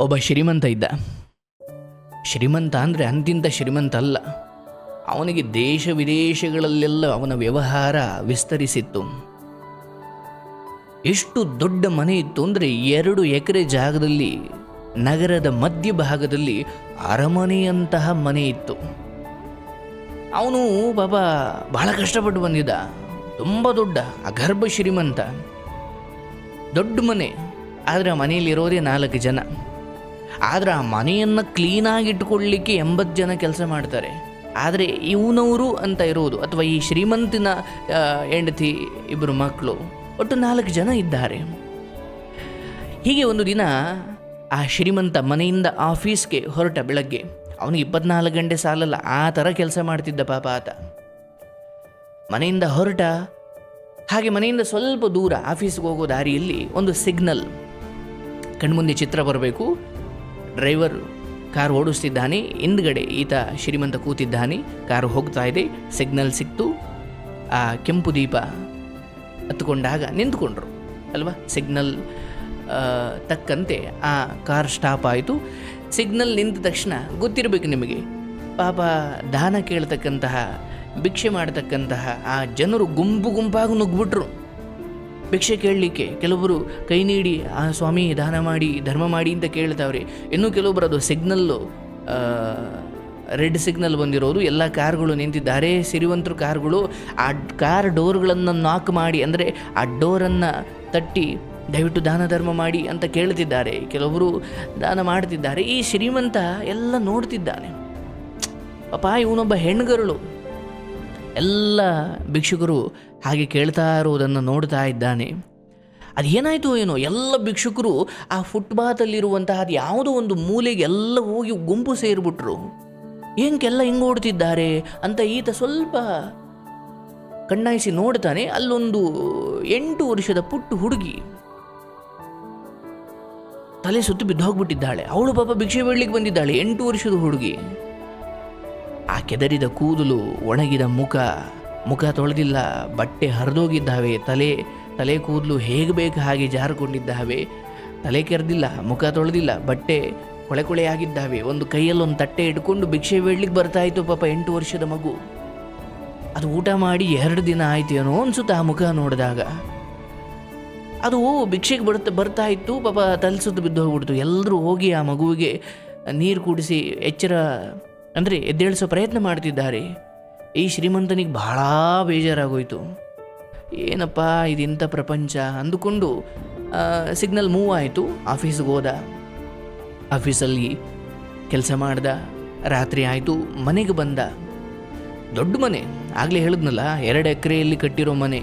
ಒಬ್ಬ ಶ್ರೀಮಂತ ಇದ್ದ. ಶ್ರೀಮಂತ ಅಂದರೆ ಅಂತಿಂತ ಶ್ರೀಮಂತ ಅಲ್ಲ. ಅವನಿಗೆ ದೇಶ ವಿದೇಶಗಳಲ್ಲೆಲ್ಲ ಅವನ ವ್ಯವಹಾರ ವಿಸ್ತರಿಸಿತ್ತು. ಎಷ್ಟು ದೊಡ್ಡ ಮನೆ ಇತ್ತು ಅಂದರೆ ಎರಡು ಎಕರೆ ಜಾಗದಲ್ಲಿ ನಗರದ ಮಧ್ಯಭಾಗದಲ್ಲಿ ಅರಮನೆಯಂತಹ ಮನೆ ಇತ್ತು. ಅವನು ಪಾಪ ಬಹಳ ಕಷ್ಟಪಟ್ಟು ಬಂದಿದ್ದ. ತುಂಬ ದೊಡ್ಡ, ಅಗರ್ಭ ಶ್ರೀಮಂತ. ದೊಡ್ಡ ಮನೆ, ಆದರೆ ಮನೆಯಲ್ಲಿರೋದೇ ನಾಲ್ಕು ಜನ. ಆದರೆ ಆ ಮನೆಯನ್ನು ಕ್ಲೀನಾಗಿ ಇಟ್ಕೊಳ್ಳಿಕ್ಕೆ ಎಂಬತ್ತು ಜನ ಕೆಲಸ ಮಾಡ್ತಾರೆ. ಆದರೆ ಇವನವರು ಅಂತ ಇರೋದು, ಅಥವಾ ಈ ಶ್ರೀಮಂತಿನ ಹೆಂಡತಿ ಇಬ್ಬರು ಮಕ್ಕಳು ಒಟ್ಟು ನಾಲ್ಕು ಜನ ಇದ್ದಾರೆ. ಹೀಗೆ ಒಂದು ದಿನ ಆ ಶ್ರೀಮಂತ ಮನೆಯಿಂದ ಆಫೀಸ್ಗೆ ಹೊರಟ ಬೆಳಗ್ಗೆ ಅವನು ಇಪ್ಪತ್ನಾಲ್ಕು ಗಂಟೆ ಸಾಲಲ್ಲ, ಆ ಥರ ಕೆಲಸ ಮಾಡ್ತಿದ್ದ ಪಾಪ ಆತ. ಮನೆಯಿಂದ ಹೊರಟ, ಹಾಗೆ ಮನೆಯಿಂದ ಸ್ವಲ್ಪ ದೂರ ಆಫೀಸ್ಗೆ ಹೋಗೋ ದಾರಿಯಲ್ಲಿ ಒಂದು ಸಿಗ್ನಲ್. ಕಣ್ಮುಂದೆ ಚಿತ್ರ ಬರಬೇಕು ಡ್ರೈವರ್ ಕಾರ್ ಓಡಿಸ್ತಿದ್ದಾನೆ. ಹಿಂದ್ಗಡೆ ಈತ ಶ್ರೀಮಂತ ಕೂತಿದ್ದಾನೆ. ಕಾರು ಹೋಗ್ತಾ ಇದೆ. ಸಿಗ್ನಲ್ ಸಿಕ್ತು. ಆ ಕೆಂಪು ದೀಪ ಹತ್ಕೊಂಡಾಗ ನಿಂತ್ಕೊಂಡ್ರು. ಅಲ್ವಾ? ಸಿಗ್ನಲ್ ತಕ್ಕಂತೆ ಆ ಕಾರ್ ಸ್ಟಾಪ್ ಆಯಿತು. ಸಿಗ್ನಲ್ ನಿಂತ ತಕ್ಷಣ ಗೊತ್ತಿರಬೇಕು ನಿಮಗೆ. ಪಾಪ ದಾನ ಕೇಳ್ತಕ್ಕಂತಹ, ಭಿಕ್ಷೆ ಮಾಡತಕ್ಕಂತಹ ಆ ಜನರು ಗುಂಪು ಗುಂಪಾಗಿ ನುಗ್ಬಿಟ್ರು ಭಿಕ್ಷೆ ಕೇಳಲಿಕ್ಕೆ ಕೆಲವರು ಕೈ ನೀಡಿ, ಆ ಸ್ವಾಮಿ ದಾನ ಮಾಡಿ, ಧರ್ಮ ಮಾಡಿ ಅಂತ ಕೇಳ್ತಾವ್ರೆ. ಇನ್ನೂ ಕೆಲವೊಬ್ಬರು ಅದು ಸಿಗ್ನಲ್ಲು ರೆಡ್ ಸಿಗ್ನಲ್ ಬಂದಿರೋರು ಎಲ್ಲ ಕಾರ್ಗಳು ನಿಂತಿದ್ದಾರೆ ಸಿರಿವಂತರು ಕಾರ್ಗಳು, ಆ ಕಾರ್ ಡೋರ್ಗಳನ್ನು ನಾಕ್ ಮಾಡಿ, ಅಂದರೆ ಆ ಡೋರನ್ನು ತಟ್ಟಿ, ದಯವಿಟ್ಟು ದಾನ, ಧರ್ಮ ಮಾಡಿ ಅಂತ ಕೇಳ್ತಿದ್ದಾರೆ. ಕೆಲವರು ದಾನ ಮಾಡ್ತಿದ್ದಾರೆ. ಈ ಶ್ರೀಮಂತ ಎಲ್ಲ ನೋಡ್ತಿದ್ದಾನೆ. ಪಾಪ ಇವನೊಬ್ಬ ಹೆಣ್ಗರಳು. ಎಲ್ಲ ಭಿಕ್ಷುಕರು ಹಾಗೆ ಕೇಳ್ತಾ ಇರುವುದನ್ನು ನೋಡ್ತಾ ಇದ್ದಾನೆ. ಅದೇನಾಯಿತು ಏನೋ? ಎಲ್ಲ ಭಿಕ್ಷುಕರು ಆ ಫುಟ್ಪಾತಲ್ಲಿರುವಂತಹ ಅದು ಯಾವುದೋ ಒಂದು ಮೂಲೆಗೆ ಎಲ್ಲ ಹೋಗಿ ಗುಂಪು ಸೇರಿಬಿಟ್ರು. ಏನಕ್ಕೆಲ್ಲ ಹಿಂಗೆ ಓಡ್ತಿದ್ದಾರೆ ಅಂತ ಈತ ಸ್ವಲ್ಪ ಕಣ್ಣಾಯಿಸಿ ನೋಡ್ತಾನೆ. ಅಲ್ಲೊಂದು ಎಂಟು ವರ್ಷದ ಪುಟ್ಟು ಹುಡುಗಿ ತಲೆ ಸುತ್ತು ಬಿದ್ದು ಹೋಗ್ಬಿಟ್ಟಿದ್ದಾಳೆ ಅವಳು ಪಾಪ ಭಿಕ್ಷೆ ಬೇಡಲಿಕ್ಕೆ ಬಂದಿದ್ದಾಳೆ ಎಂಟು ವರ್ಷದ ಹುಡುಗಿ. ಆ ಕೆದರಿದ ಕೂದಲು ಒಣಗಿದ ಮುಖ ಮುಖ ತೊಳೆದಿಲ್ಲ, ಬಟ್ಟೆ ಹರಿದೋಗಿದ್ದಾವೆ, ತಲೆ ತಲೆ ಕೂದಲು ಹೇಗೆ ಬೇಕು ಹಾಗೆ ಜಾರಿಕೊಂಡಿದ್ದಾವೆ. ತಲೆ ಕೆರೆದಿಲ್ಲ, ಮುಖ ತೊಳೆದಿಲ್ಲ, ಬಟ್ಟೆ ಕೊಳೆ ಕೊಳೆಯಾಗಿದ್ದಾವೆ. ಒಂದು ಕೈಯಲ್ಲೊಂದು ತಟ್ಟೆ ಇಟ್ಕೊಂಡು ಭಿಕ್ಷೆ ಬೇಡ್ಲಿಕ್ಕೆ ಬರ್ತಾ ಇತ್ತು ಪಾಪ ಎಂಟು ವರ್ಷದ ಮಗು. ಅದು ಊಟ ಮಾಡಿ ಎರಡು ದಿನ ಆಯ್ತು ಏನೋ ಅನ್ಸುತ್ತೆ ಆ ಮುಖ ನೋಡಿದಾಗ. ಅದು ಭಿಕ್ಷೆಗೆ ಬರ್ತಾ ಬರ್ತಾ ಇತ್ತು ಪಾಪ ತಲೆ ಸುತ್ತು ಬಿದ್ದು ಹೋಗ್ಬಿಡ್ತು. ಎಲ್ಲರೂ ಹೋಗಿ ಆ ಮಗುವಿಗೆ ನೀರು ಕುಡಿಸಿ ಎಚ್ಚರ, ಅಂದರೆ ಎದ್ದೇಳಿಸೋ ಪ್ರಯತ್ನ ಮಾಡ್ತಿದ್ದಾರೆ. ಈ ಶ್ರೀಮಂತನಿಗೆ ಬಹಳ ಬೇಜಾರಾಗೋಯ್ತು. ಏನಪ್ಪ ಇದೆಂಥ ಪ್ರಪಂಚ ಅಂದುಕೊಂಡು ಸಿಗ್ನಲ್ ಮೂವ್ ಆಯಿತು ಆಫೀಸ್ಗೆ ಹೋದ. ಆಫೀಸಲ್ಲಿ ಕೆಲಸ ಮಾಡ್ದ, ರಾತ್ರಿ ಆಯಿತು, ಮನೆಗೆ ಬಂದ. ದೊಡ್ಡ ಮನೆ, ಆಗಲೇ ಹೇಳಿದ್ನಲ್ಲ, ಎರಡು ಎಕರೆಯಲ್ಲಿ ಕಟ್ಟಿರೋ ಮನೆ.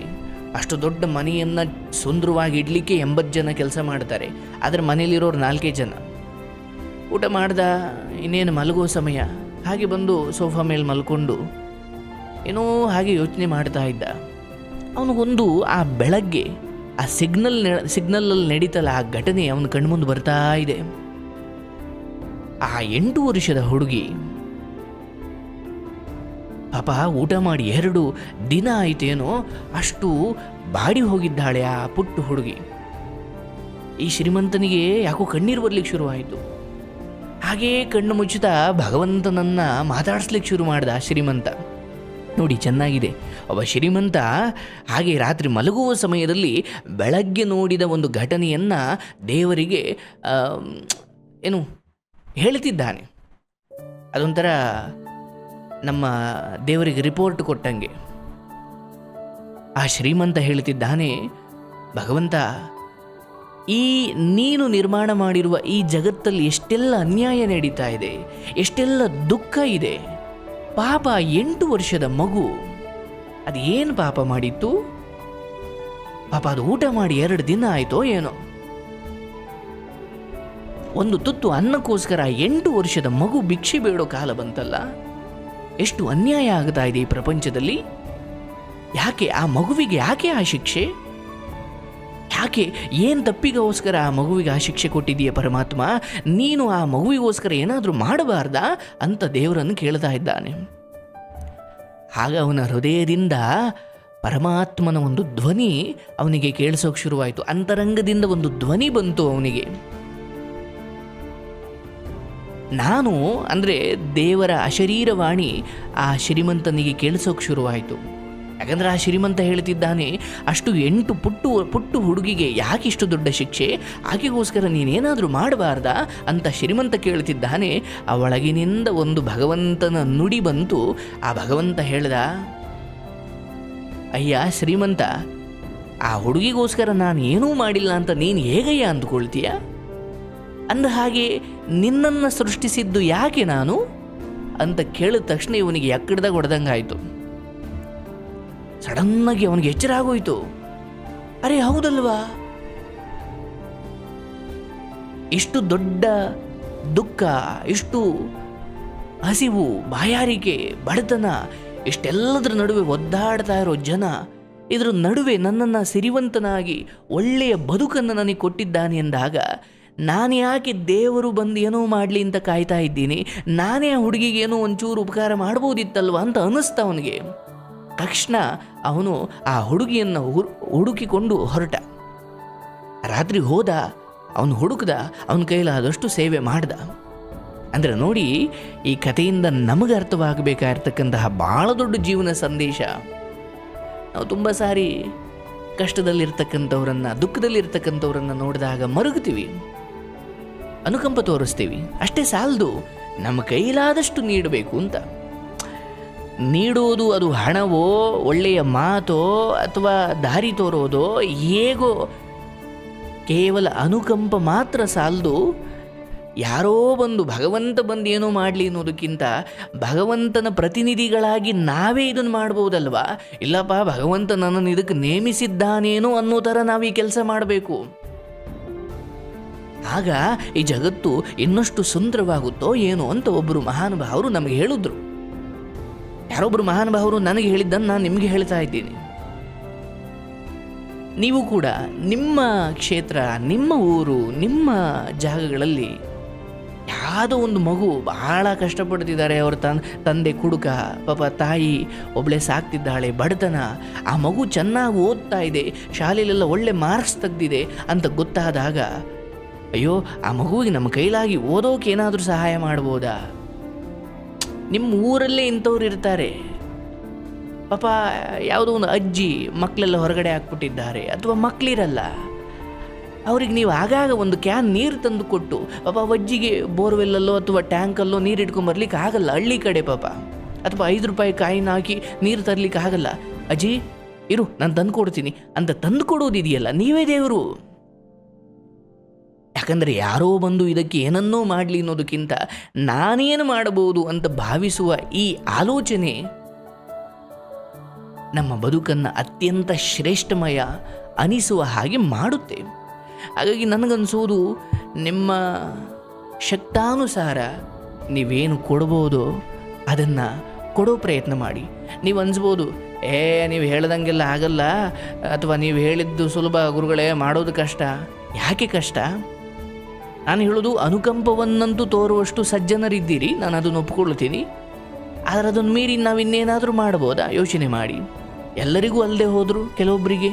ಅಷ್ಟು ದೊಡ್ಡ ಮನೆಯನ್ನು ಸುಂದರವಾಗಿ ಇಡಲಿಕ್ಕೆ ಎಂಬತ್ತು ಜನ ಕೆಲಸ ಮಾಡ್ತಾರೆ. ಆದರೆ ಮನೇಲಿರೋರು ನಾಲ್ಕೇ ಜನ. ಊಟ ಮಾಡ್ದ, ಇನ್ನೇನು ಮಲಗೋ ಸಮಯ. ಹಾಗೆ ಬಂದು ಸೋಫಾ ಮೇಲೆ ಮಲ್ಕೊಂಡು ಏನೋ ಹಾಗೆ ಯೋಚನೆ ಮಾಡ್ತಾ ಇದ್ದ. ಅವನಿಗೊಂದು ಆ ಬೆಳಗ್ಗೆ ಆ ಸಿಗ್ನಲ್ ಸಿಗ್ನಲಲ್ಲಿ ನಡೀತಲ್ಲ ಆ ಘಟನೆ ಅವನ ಕಣ್ಮುಂದೆ ಬರ್ತಾ ಇದೆ. ಆ ಎಂಟು ವರ್ಷದ ಹುಡುಗಿ, ಪಾಪ ಊಟ ಮಾಡಿ ಎರಡು ದಿನ ಆಯ್ತೇನೋ ಅಷ್ಟು ಬಾಡಿ ಹೋಗಿದ್ದಾಳೆ ಆ ಪುಟ್ಟು ಹುಡುಗಿ. ಈ ಶ್ರೀಮಂತನಿಗೆ ಯಾಕೋ ಕಣ್ಣೀರು ಬರ್ಲಿಕ್ಕೆ ಶುರುವಾಯಿತು ಹಾಗೇ ಕಣ್ಣು ಮುಚ್ಚುತ್ತಾ ಭಗವಂತನನ್ನ ಮಾತಾಡಿಸ್ಲಿಕ್ಕೆ ಶುರು ಮಾಡ್ದ ಶ್ರೀಮಂತ. ನೋಡಿ ಚೆನ್ನಾಗಿದೆ. ಒಬ್ಬ ಶ್ರೀಮಂತ ಹಾಗೆ ರಾತ್ರಿ ಮಲಗುವ ಸಮಯದಲ್ಲಿ ಬೆಳಗ್ಗೆ ನೋಡಿದ ಒಂದು ಘಟನೆಯನ್ನು ದೇವರಿಗೆ ಏನು ಹೇಳ್ತಿದ್ದಾನೆ. ಅದೊಂಥರ ನಮ್ಮ ದೇವರಿಗೆ ರಿಪೋರ್ಟ್ ಕೊಟ್ಟಂಗೆ. ಆ ಶ್ರೀಮಂತ ಹೇಳ್ತಿದ್ದಾನೆ, ಭಗವಂತ, ಈ ನೀನು ನಿರ್ಮಾಣ ಮಾಡಿರುವ ಈ ಜಗತ್ತಲ್ಲಿ ಎಷ್ಟೆಲ್ಲ ಅನ್ಯಾಯ ನಡೀತಾ ಇದೆ, ಎಷ್ಟೆಲ್ಲ ದುಃಖ ಇದೆ ಪಾಪ ಎಂಟು ವರ್ಷದ ಮಗು. ಅದು ಪಾಪ ಮಾಡಿತ್ತು? ಪಾಪ ಅದು ಊಟ ಮಾಡಿ ಎರಡು ದಿನ ಆಯ್ತೋ ಏನೋ. ಒಂದು ತುತ್ತು ಅನ್ನಕ್ಕೋಸ್ಕರ ಎಂಟು ವರ್ಷದ ಮಗು ಭಿಕ್ಷೆ ಬೇಡೋ ಕಾಲ ಬಂತಲ್ಲ? ಎಷ್ಟು ಅನ್ಯಾಯ ಆಗ್ತಾ ಇದೆ ಈ ಪ್ರಪಂಚದಲ್ಲಿ? ಯಾಕೆ ಆ ಮಗುವಿಗೆ ಯಾಕೆ ಆ ಶಿಕ್ಷೆ? ಯಾಕೆ ಏನು ತಪ್ಪಿಗೋಸ್ಕರ ಆ ಮಗುವಿಗೆ ಆ ಶಿಕ್ಷೆ ಕೊಟ್ಟಿದೀಯ ಪರಮಾತ್ಮ? ನೀನು ಆ ಮಗುವಿಗೋಸ್ಕರ ಏನಾದರೂ ಮಾಡಬಾರ್ದಾ ಅಂತ ದೇವರನ್ನು ಕೇಳ್ತಾ ಇದ್ದಾನೆ. ಆಗ ಅವನ ಹೃದಯದಿಂದ ಪರಮಾತ್ಮನ ಒಂದು ಧ್ವನಿ ಅವನಿಗೆ ಕೇಳಿಸೋಕೆ ಶುರುವಾಯಿತು. ಅಂತರಂಗದಿಂದ ಒಂದು ಧ್ವನಿ ಬಂತು ಅವನಿಗೆ. ನಾನು ಅಂದರೆ ದೇವರ ಅಶರೀರವಾಣಿ ಆ ಶ್ರೀಮಂತನಿಗೆ ಕೇಳಿಸೋಕೆ ಶುರುವಾಯಿತು. ಯಾಕಂದ್ರೆ ಆ ಶ್ರೀಮಂತ ಹೇಳ್ತಿದ್ದಾನೆ, ಅಷ್ಟು ಎಂಟು ಪುಟ್ಟು ಪುಟ್ಟು ಹುಡುಗಿಗೆ ಯಾಕೆ ಇಷ್ಟು ದೊಡ್ಡ ಶಿಕ್ಷೆ? ಆಕೆಗೋಸ್ಕರ ನೀನೇನಾದರೂ ಮಾಡಬಾರ್ದಾ? ಅಂತ ಶ್ರೀಮಂತ ಕೇಳ್ತಿದ್ದಾನೆ. ಆ ಒಳಗಿನಿಂದ ಒಂದು ಭಗವಂತನ ನುಡಿ ಬಂತು. ಆ ಭಗವಂತ ಹೇಳ್ದ, ಅಯ್ಯ ಶ್ರೀಮಂತ, ಆ ಹುಡುಗಿಗೋಸ್ಕರ ನಾನು ಏನೂ ಮಾಡಿಲ್ಲ ಅಂತ ನೀನು ಹೇಗಯ್ಯ ಅಂದ್ಕೊಳ್ತೀಯ? ಅಂದ ಹಾಗೆ, ನಿನ್ನನ್ನು ಸೃಷ್ಟಿಸಿದ್ದು ಯಾಕೆ ನಾನು? ಅಂತ ಕೇಳಿದ ತಕ್ಷಣ ಇವನಿಗೆ ಎಕ್ಕಡ್ದಾಗ ಹೊಡೆದಂಗಾಯ್ತು ಸಡನ್ನಾಗಿ ಅವನಿಗೆ ಎಚ್ಚರ ಆಗೋಯ್ತು. ಅರೆ, ಹೌದಲ್ವಾ? ಇಷ್ಟು ದೊಡ್ಡ ದುಃಖ, ಇಷ್ಟು ಹಸಿವು, ಬಾಯಾರಿಕೆ, ಬಡತನ, ಇಷ್ಟೆಲ್ಲದರ ನಡುವೆ ಒದ್ದಾಡ್ತಾ ಇರೋ ಜನ, ಇದರ ನಡುವೆ ನನ್ನನ್ನು ಸಿರಿವಂತನಾಗಿ ಒಳ್ಳೆಯ ಬದುಕನ್ನು ನನಗೆ ಕೊಟ್ಟಿದ್ದಾನೆ ಎಂದಾಗ, ನಾನು ಯಾಕೆ ದೇವರು ಬಂದು ಏನೋ ಮಾಡಲಿ ಅಂತ ಕಾಯ್ತಾ ಇದ್ದೀನಿ? ನಾನೇ ಆ ಹುಡುಗಿಗೆ ಏನೋ ಒಂಚೂರು ಉಪಕಾರ ಮಾಡ್ಬೋದಿತ್ತಲ್ವ ಅಂತ ಅನ್ನಿಸ್ತಾ ಅವನಿಗೆ. ತಕ್ಷಣ ಅವನು ಆ ಹುಡುಗಿಯನ್ನು ಹುಡುಕಿಕೊಂಡು ಹೊರಟ. ರಾತ್ರಿ ಹೋದ, ಅವನು ಹುಡುಕ್ದ, ಅವನ ಕೈಲಾದಷ್ಟು ಸೇವೆ ಮಾಡ್ದ. ಅಂದರೆ ನೋಡಿ, ಈ ಕಥೆಯಿಂದ ನಮಗೆ ಅರ್ಥವಾಗಬೇಕಾಗಿರ್ತಕ್ಕಂತಹ ಭಾಳ ದೊಡ್ಡ ಜೀವನ ಸಂದೇಶ. ನಾವು ತುಂಬ ಸಾರಿ ಕಷ್ಟದಲ್ಲಿರ್ತಕ್ಕಂಥವ್ರನ್ನ, ದುಃಖದಲ್ಲಿರ್ತಕ್ಕಂಥವ್ರನ್ನು ನೋಡಿದಾಗ ಮರುಗುತ್ತೀವಿ. ಅನುಕಂಪ ತೋರಿಸ್ತೀವಿ. ಅಷ್ಟೇ ಸಾಲದು, ನಮ್ಮ ಕೈಲಾದಷ್ಟು ನೀಡಬೇಕು ಅಂತ. ನೀಡೋದು ಅದು ಹಣವೋ, ಒಳ್ಳೆಯ ಮಾತೋ ಅಥವಾ ದಾರಿ ತೋರೋದೋ, ಹೇಗೋ ಕೇವಲ ಅನುಕಂಪ ಮಾತ್ರ ಸಾಲದು. ಯಾರೋ ಬಂದು ಭಗವಂತ ಬಂದು ಏನೋ ಮಾಡಲಿ ಅನ್ನೋದಕ್ಕಿಂತ ಭಗವಂತನ ಪ್ರತಿನಿಧಿಗಳಾಗಿ ನಾವೇ ಇದನ್ನು ಮಾಡ್ಬೋದಲ್ವಾ? ಇಲ್ಲಪ್ಪ, ಭಗವಂತ ನನ್ನನ್ನು ಇದಕ್ಕೆ ನೇಮಿಸಿದ್ದಾನೇನೋ ಅನ್ನೋ ಥರ ನಾವು ಈ ಕೆಲಸ ಮಾಡಬೇಕು. ಆಗ ಈ ಜಗತ್ತು ಇನ್ನಷ್ಟು ಸುಂದರವಾಗುತ್ತೋ ಏನೋ ಅಂತ ಒಬ್ಬರು ಮಹಾನುಭಾವರು ನಮಗೆ ಹೇಳಿದ್ರು. ಯಾರೊಬ್ಬರು ಮಹಾನುಭಾವರು ನನಗೆ ಹೇಳಿದ್ದನ್ನು ನಾನು ನಿಮಗೆ ಹೇಳ್ತಾ ಇದ್ದೀನಿ. ನೀವು ಕೂಡ ನಿಮ್ಮ ಕ್ಷೇತ್ರ, ನಿಮ್ಮ ಊರು, ನಿಮ್ಮ ಜಾಗಗಳಲ್ಲಿ ಯಾವುದೋ ಒಂದು ಮಗು ಬಹಳ ಕಷ್ಟಪಡ್ತಿದ್ದಾರೆ ಅವ್ರ ತನ್, ತಂದೆ ಕುಡುಕ, ಪಾಪ ತಾಯಿ ಒಬ್ಳೆ ಸಾಕ್ತಿದ್ದಾಳೆ, ಬಡತನ, ಆ ಮಗು ಚೆನ್ನಾಗಿ ಓದ್ತಾ ಇದೆ ಶಾಲೆಯಲ್ಲೆಲ್ಲ ಒಳ್ಳೆ ಮಾರ್ಕ್ಸ್ ತೆಗ್ದಿದೆ ಅಂತ ಗೊತ್ತಾದಾಗ, ಅಯ್ಯೋ, ಆ ಮಗುವಿಗೆ ನಮ್ಮ ಕೈಲಾಗಿ ಓದೋಕೆ ಏನಾದರೂ ಸಹಾಯ ಮಾಡ್ಬೋದಾ? ನಿಮ್ಮ ಊರಲ್ಲೇ ಇಂಥವ್ರು ಇರ್ತಾರೆ. ಪಾಪ, ಯಾವುದೋ ಒಂದು ಅಜ್ಜಿ ಮಕ್ಕಳೆಲ್ಲ ಹೊರಗಡೆ ಹಾಕ್ಬಿಟ್ಟಿದ್ದಾರೆ. ಅಥವಾ ಮಕ್ಕಳಿರಲ್ಲ ಅವ್ರಿಗೆ ನೀವು ಆಗಾಗ ಒಂದು ಕ್ಯಾನ್ ನೀರು ತಂದು ಕೊಟ್ಟು, ಪಾಪ ಅಜ್ಜಿಗೆ ಬೋರ್ವೆಲ್ಲಲ್ಲೋ ಅಥವಾ ಟ್ಯಾಂಕಲ್ಲೋ ನೀರು ಇಟ್ಕೊಂಬರ್ಲಿಕ್ಕೆ ಆಗಲ್ಲ. ಹಳ್ಳಿ ಕಡೆ ಪಾಪ. ಅಥವಾ ಐದು ರೂಪಾಯಿ ಕಾಯಿನ ಹಾಕಿ ನೀರು ತರ್ಲಿಕ್ಕೆ ಆಗಲ್ಲ. ಅಜ್ಜಿ, ಇರು, ನಾನು ತಂದು ಕೊಡ್ತೀನಿ ಅಂತ ತಂದು ಕೊಡೋದಿದೆಯಲ್ಲ ನೀವೇ ದೇವರು. ಯಾಕಂದರೆ ಯಾರೋ ಬಂದು ಇದಕ್ಕೆ ಏನನ್ನೋ ಮಾಡಲಿ ಅನ್ನೋದಕ್ಕಿಂತ ನಾನೇನು ಮಾಡಬಹುದು ಅಂತ ಭಾವಿಸುವ ಈ ಆಲೋಚನೆ ನಮ್ಮ ಬದುಕನ್ನು ಅತ್ಯಂತ ಶ್ರೇಷ್ಠಮಯ ಅನಿಸುವ ಹಾಗೆ ಮಾಡುತ್ತೆ. ಹಾಗಾಗಿ ನನಗನ್ಸೋದು, ನಿಮ್ಮ ಶಕ್ತಾನುಸಾರ ನೀವೇನು ಕೊಡ್ಬೋದೋ ಅದನ್ನು ಕೊಡೋ ಪ್ರಯತ್ನ ಮಾಡಿ. ನೀವು ಅನ್ಸ್ಬೋದು ಏ, ನೀವು ಹೇಳ್ದಂಗೆಲ್ಲ ಆಗಲ್ಲ, ಅಥವಾ ನೀವು ಹೇಳಿದ್ದು ಸುಲಭ ಗುರುಗಳೇ, ಮಾಡೋದು ಕಷ್ಟ. ಯಾಕೆ ಕಷ್ಟ? ನಾನು ಹೇಳೋದು ಅನುಕಂಪವನ್ನಂತೂ ತೋರುವಷ್ಟು ಸಜ್ಜನರಿದ್ದೀರಿ ನಾನು ಅದನ್ನು ಒಪ್ಕೊಳ್ತೀನಿ ಆದರೆ ಅದನ್ನು ಮೀರಿ ನಾವು ಇನ್ನೇನಾದರೂ ಮಾಡ್ಬೋದಾ ಯೋಚನೆ ಮಾಡಿ. ಎಲ್ಲರಿಗೂ ಅಲ್ಲದೆ ಹೋದರು ಕೆಲವೊಬ್ಬರಿಗೆ?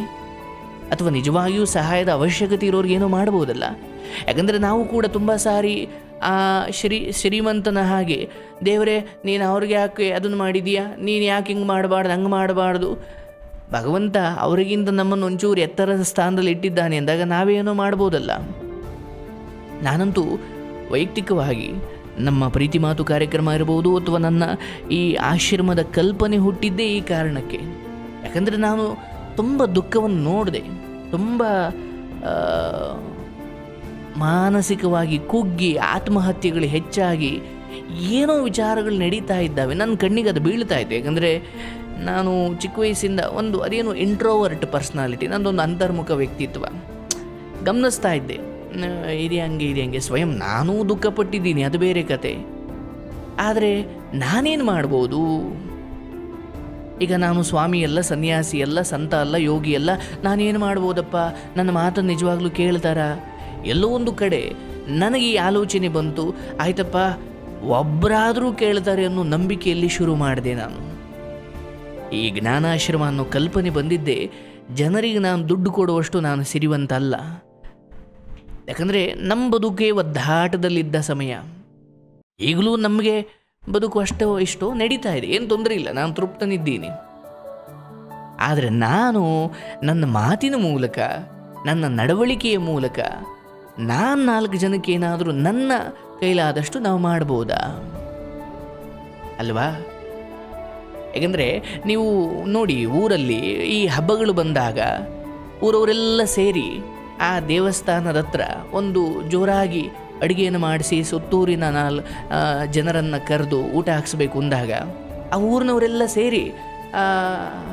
ಅಥವಾ ನಿಜವಾಗಿಯೂ ಸಹಾಯದ ಅವಶ್ಯಕತೆ ಇರೋರಿಗೆ ಏನೋ ಮಾಡ್ಬೋದಲ್ಲ ಯಾಕಂದರೆ ನಾವು ಕೂಡ ತುಂಬ ಸಾರಿ, ಆ, ಶ್ರೀ, ಶ್ರೀಮಂತನ ಹಾಗೆ. ದೇವರೇ, ನೀನು ಅವ್ರಿಗೆ ಯಾಕೆ ಅದನ್ನು ಮಾಡಿದೀಯಾ ನೀನು ಯಾಕೆ ಹಿಂಗೆ ಮಾಡಬಾರ್ದು, ಹಂಗೆ ಮಾಡಬಾರ್ದು? ಭಗವಂತ ಅವರಿಗಿಂತ ನಮ್ಮನ್ನು ಒಂಚೂರು ಎತ್ತರದ ಸ್ಥಾನದಲ್ಲಿ ಇಟ್ಟಿದ್ದಾನೆ ಅಂದಾಗ ನಾವೇನೋ ಮಾಡ್ಬೋದಲ್ಲ ನಾನಂತೂ ವೈಯಕ್ತಿಕವಾಗಿ ನಮ್ಮ ಪ್ರೀತಿ ಮಾತು ಕಾರ್ಯಕ್ರಮ ಇರಬಹುದು ಅಥವಾ ನನ್ನ ಈ ಆಶ್ರಮದ ಕಲ್ಪನೆ ಹುಟ್ಟಿದ್ದೇ ಈ ಕಾರಣಕ್ಕೆ. ಯಾಕಂದರೆ ನಾನು ತುಂಬ ದುಃಖವನ್ನು ನೋಡಿದೆ. ತುಂಬ ಮಾನಸಿಕವಾಗಿ ಕುಗ್ಗಿ ಆತ್ಮಹತ್ಯೆಗಳು ಹೆಚ್ಚಾಗಿ ಏನೋ ವಿಚಾರಗಳು ನಡೀತಾ ಇದ್ದಾವೆ. ನನ್ನ ಕಣ್ಣಿಗೆ ಅದು ಬೀಳ್ತಾ ಇತ್ತು ಯಾಕಂದರೆ ನಾನು ಚಿಕ್ಕ ವಯಸ್ಸಿಂದ ಒಂದು ಅದೇನು ಇಂಟ್ರೋವರ್ಟ್ ಪರ್ಸ್ನಾಲಿಟಿ ನಂದೊಂದು ಅಂತರ್ಮುಖ ವ್ಯಕ್ತಿತ್ವ. ಗಮನಿಸ್ತಾ ಇದ್ದೆ. ಇದೆ ಹಂಗೆ ಇದೆ ಹಂಗೆ. ಸ್ವಯಂ ನಾನೂ ದುಃಖಪಟ್ಟಿದ್ದೀನಿ, ಅದು ಬೇರೆ ಕತೆ. ಆದರೆ ನಾನೇನು ಮಾಡ್ಬೋದು? ಈಗ ನಾನು ಸ್ವಾಮಿ ಅಲ್ಲ, ಸನ್ಯಾಸಿ ಅಲ್ಲ, ಸಂತ ಅಲ್ಲ, ಯೋಗಿ ಅಲ್ಲ, ನಾನೇನು ಮಾಡ್ಬೋದಪ್ಪ? ನನ್ನ ಮಾತನ್ನು ನಿಜವಾಗ್ಲೂ ಕೇಳ್ತಾರ? ಎಲ್ಲೋ ಒಂದು ಕಡೆ ನನಗೆ ಈ ಆಲೋಚನೆ ಬಂತು, ಆಯ್ತಪ್ಪ ಒಬ್ಬರಾದರೂ ಕೇಳ್ತಾರೆ ಅನ್ನೋ ನಂಬಿಕೆಯಲ್ಲಿ ಶುರು ಮಾಡಿದೆ ನಾನು. ಈ ಜ್ಞಾನಾಶ್ರಮ ಅನ್ನೋ ಕಲ್ಪನೆ ಬಂದಿದ್ದೆ ಜನರಿಗೆ ನಾನು ದುಡ್ಡು ಕೊಡುವಷ್ಟು ನಾನು ಸಿರಿವಂತ ಅಲ್ಲ ಯಾಕಂದರೆ ನಮ್ಮ ಬದುಕೇ ಒದ್ದಾಟದಲ್ಲಿದ್ದ ಸಮಯ. ಈಗಲೂ ನಮಗೆ ಬದುಕು ಅಷ್ಟೋ ಇಷ್ಟೋ ನಡೀತಾ ಇದೆ, ಏನು ತೊಂದರೆ ಇಲ್ಲ, ನಾನು ತೃಪ್ತನಿದ್ದೀನಿ. ಆದರೆ ನಾನು ನನ್ನ ಮಾತಿನ ಮೂಲಕ, ನನ್ನ ನಡವಳಿಕೆಯ ಮೂಲಕ, ನಾನು ನಾಲ್ಕು ಜನಕ್ಕೆ ಏನಾದರೂ ನನ್ನ ಕೈಲಾದಷ್ಟು ನಾವು ಮಾಡ್ಬೋದಾ? ಅಲ್ವಾ? ಯಾಕಂದರೆ ನೀವು ನೋಡಿ, ಊರಲ್ಲಿ ಈ ಹಬ್ಬಗಳು ಬಂದಾಗ, ಊರವರೆಲ್ಲ ಸೇರಿ ಆ ದೇವಸ್ಥಾನದ ಹತ್ರ ಒಂದು ಜೋರಾಗಿ ಅಡುಗೆಯನ್ನು ಮಾಡಿಸಿ ಸುತ್ತೂರಿನ ನಾಲ್ ಜನರನ್ನು ಕರೆದು ಊಟ ಹಾಕ್ಸ್ಬೇಕು ಅಂದಾಗ ಆ ಊರಿನವರೆಲ್ಲ ಸೇರಿ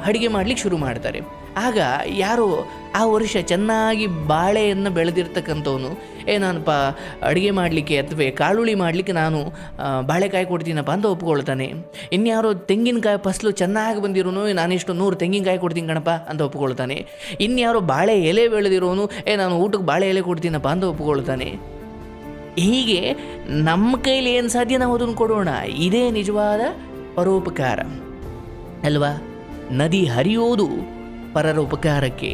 ಅಡುಗೆ ಮಾಡ್ಲಿಕ್ಕೆ ಶುರು ಮಾಡ್ತಾರೆ. ಆಗ ಯಾರೋ ಆ ವರ್ಷ ಚೆನ್ನಾಗಿ ಬಾಳೆಯನ್ನು ಬೆಳೆದಿರ್ತಕ್ಕಂಥವನು, ಏ, ನಾನಪ್ಪ, ಅಡುಗೆ ಮಾಡಲಿಕ್ಕೆ ಅಥವಾ ಕಾಳುಳಿ ಮಾಡಲಿಕ್ಕೆ ನಾನು ಬಾಳೆಕಾಯಿ ಕೊಡ್ತೀನಪ್ಪ ಅಂತ ಒಪ್ಕೊಳ್ತಾನೆ. ಇನ್ಯಾರೋ ತೆಂಗಿನಕಾಯಿ ಫಸಲು ಚೆನ್ನಾಗಿ ಬಂದಿರೋನು ನಾನಿಷ್ಟು ನೂರು ತೆಂಗಿನಕಾಯಿ ಕೊಡ್ತೀನಿ ಕಣಪ್ಪ ಅಂತ ಒಪ್ಕೊಳ್ತಾನೆ. ಇನ್ಯಾರೋ ಬಾಳೆ ಎಲೆ ಬೆಳೆದಿರೋನು, ಏ, ನಾನು ಊಟಕ್ಕೆ ಬಾಳೆ ಎಲೆ ಕೊಡ್ತೀನಪ್ಪ ಅಂತ ಒಪ್ಕೊಳ್ತಾನೆ. ಹೀಗೆ ನಮ್ಮ ಕೈಲಿ ಏನು ಸಾಧ್ಯ ನಾವು ಅದನ್ನು ಕೊಡೋಣ. ಇದೇ ನಿಜವಾದ ಪರೋಪಕಾರ. ಅಲ್ವಾ? ನದಿ ಹರಿಯೋದು ಪರರ ಉಪಕಾರಕ್ಕೆ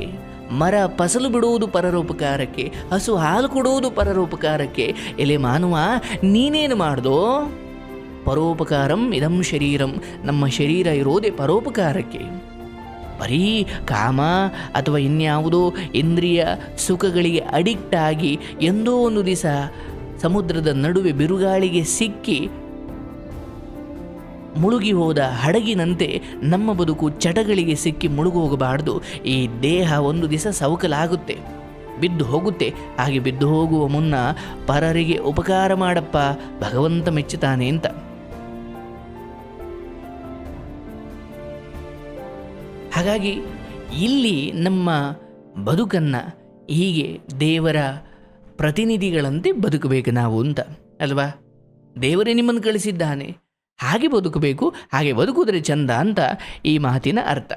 ಮರ ಫಸಲು ಬಿಡುವುದು ಪರರ ಉಪಕಾರಕ್ಕೆ ಹಸು ಹಾಲು ಕೊಡುವುದು ಪರರ ಉಪಕಾರಕ್ಕೆ ಎಲೆ ಮಾನವ, ನೀನೇನು ಮಾಡ್ದೋ? ಪರೋಪಕಾರಂ ಇದಂ ಶರೀರಂ, ನಮ್ಮ ಶರೀರ ಇರೋದೇ ಪರೋಪಕಾರಕ್ಕೆ. ಬರೀ ಕಾಮ ಅಥವಾ ಇನ್ಯಾವುದೋ ಇಂದ್ರಿಯ ಸುಖಗಳಿಗೆ ಅಡಿಕ್ಟ್ ಆಗಿ, ಎಂದೋ ಒಂದು ದಿವಸ ಸಮುದ್ರದ ನಡುವೆ ಬಿರುಗಾಳಿಗೆ ಸಿಕ್ಕಿ ಮುಳುಗಿ ಹೋದ ಹಡಗಿನಂತೆ ನಮ್ಮ ಬದುಕು ಚಟಗಳಿಗೆ ಸಿಕ್ಕಿ ಮುಳುಗು ಹೋಗಬಾರ್ದು. ಈ ದೇಹ ಒಂದು ದಿವಸ ಸವಕಲಾಗುತ್ತೆ. ಬಿದ್ದು ಹೋಗುತ್ತೆ. ಹಾಗೆ ಬಿದ್ದು ಹೋಗುವ ಮುನ್ನ ಪರರಿಗೆ ಉಪಕಾರ ಮಾಡಪ್ಪ, ಭಗವಂತ ಮೆಚ್ಚುತ್ತಾನೆ ಅಂತ. ಹಾಗಾಗಿ ಇಲ್ಲಿ ನಮ್ಮ ಬದುಕನ್ನು ಹೀಗೆ ದೇವರ ಪ್ರತಿನಿಧಿಗಳಂತೆ ಬದುಕಬೇಕು ನಾವು ಅಂತ, ಅಲ್ವಾ? ದೇವರೇ ನಿಮ್ಮನ್ನು ಕಳಿಸಿದ್ದಾನೆ. ಹಾಗೆ ಬದುಕಬೇಕು ಹಾಗೆ ಬದುಕುವುದರೆ ಚಂದ ಅಂತ ಈ ಮಾತಿನ ಅರ್ಥ.